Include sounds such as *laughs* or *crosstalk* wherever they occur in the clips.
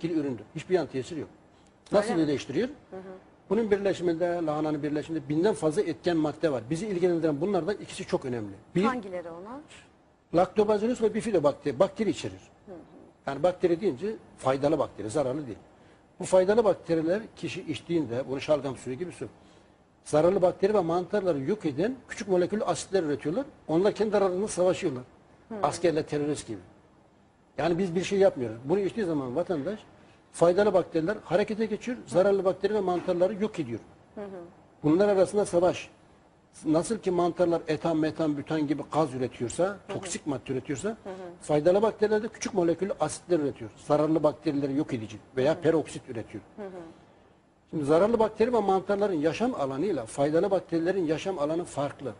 etkili üründür. Hiçbir yan tesiri yok. Nasıl Öyle iyileştiriyor? Bunun birleşiminde, lahananın birleşiminde binden fazla etken madde var. Bizi ilgilendiren bunlardan ikisi çok önemli. Bir, Hangileri onlar? Laktobacillus ve bifidobakteri bakteri içerir. Yani bakteri deyince faydalı bakteri, zararlı değil. Bu faydalı bakteriler kişi içtiğinde, bunu şalgam suyu gibi su. Zararlı bakteri ve mantarları yok eden küçük moleküllü asitler üretiyorlar. Onlar kendi aralarında savaşıyorlar. Askerle terörist gibi. Yani biz bir şey yapmıyoruz. Bunu içtiği zaman vatandaş faydalı bakteriler harekete geçiyor, zararlı bakteri ve mantarları yok ediyor. Bunlar arasında savaş. Nasıl ki mantarlar etan, metan, bütan gibi gaz üretiyorsa, toksik madde üretiyorsa, faydalı bakteriler de küçük moleküllü asitler üretiyor. Zararlı bakterileri yok edici veya peroksit üretiyor. Şimdi zararlı bakteri ve mantarların yaşam alanıyla faydalı bakterilerin yaşam alanı farklı.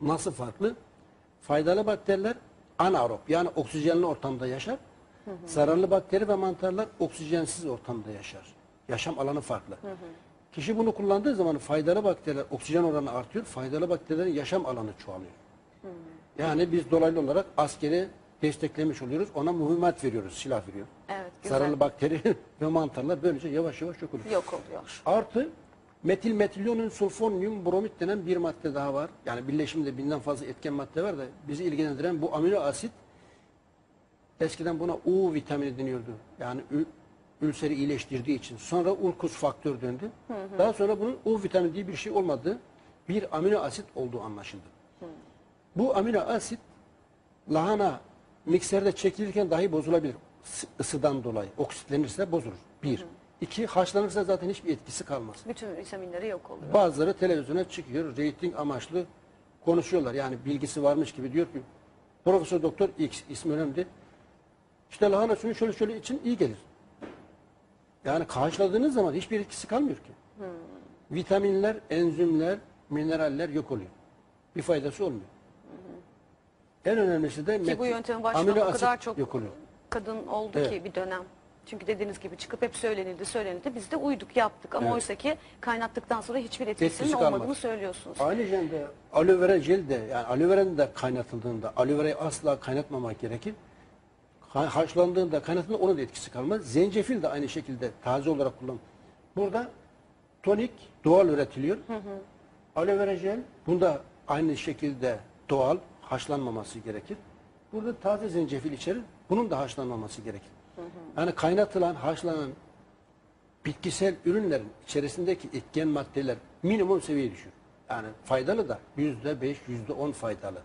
Nasıl farklı? Faydalı bakteriler anaerob yani oksijenli ortamda yaşar. Zararlı bakteri ve mantarlar oksijensiz ortamda yaşar. Yaşam alanı farklı. Kişi bunu kullandığı zaman faydalı bakteriler oksijen oranı artıyor. Faydalı bakterilerin yaşam alanı çoğalıyor. Yani biz dolaylı olarak askeri desteklemiş oluyoruz. Ona mühimmat veriyoruz, silah veriyor. Evet, güzel. Zararlı bakteri *laughs* ve mantarlar böylece yavaş yavaş yok oluyor. Yok oluyor. Artı metil metilyonun sulfonyum bromit denen bir madde daha var. Yani birleşimde binden fazla etken madde var da bizi ilgilendiren bu amino asit eskiden buna U vitamini deniyordu. Yani ül- ülseri iyileştirdiği için. Sonra ulkus faktör döndü. Daha sonra bunun U vitamini diye bir şey olmadığı bir amino asit olduğu anlaşıldı. Bu amino asit lahana mikserde çekilirken dahi bozulabilir. Is- ısıdan dolayı. Oksitlenirse bozulur. Bir. İki, haşlanırsa zaten hiçbir etkisi kalmaz. Bütün vitaminleri yok oluyor. Bazıları televizyona çıkıyor, reyting amaçlı konuşuyorlar. Yani bilgisi varmış gibi diyor ki Profesör Doktor X ismi önemli. İşte lahana suyu şöyle şöyle için iyi gelir. Yani karşıladığınız zaman hiçbir etkisi kalmıyor ki. Vitaminler, enzimler, mineraller yok oluyor. Bir faydası olmuyor. En önemlisi de Ki bu yöntemi amino o kadar çok yok oluyor. kadın oldu Evet. ki bir dönem. Çünkü dediğiniz gibi çıkıp hep söylenildi söylenildi. Biz de uyduk yaptık ama Evet. oysa ki kaynattıktan sonra hiçbir etkisinin Etkisi kalmaz. olmadığını söylüyorsunuz. Aynı şekilde aloe vera jel de yani aloe vera'nın da kaynatıldığında aloe verayı asla kaynatmamak gerekir. Ha- Haşlandığında kaynatıldığında onun da etkisi kalmaz. Zencefil de aynı şekilde taze olarak kullan. Burada tonik doğal üretiliyor. Aloe vera jel bunda aynı şekilde doğal haşlanmaması gerekir. Burada taze zencefil içerir. Bunun da haşlanmaması gerekir. Yani kaynatılan, haşlanan bitkisel ürünlerin içerisindeki etken maddeler minimum seviyeye düşüyor. Yani faydalı da yüzde beş, yüzde on faydalı.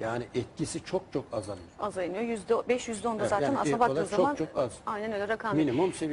Yani etkisi çok çok azalıyor. Azalıyor. Yüzde beş, yüzde onda Evet, zaten yani aslına ilk baktığı olarak çok zaman çok az. aynen öyle rakam. Minimum seviye.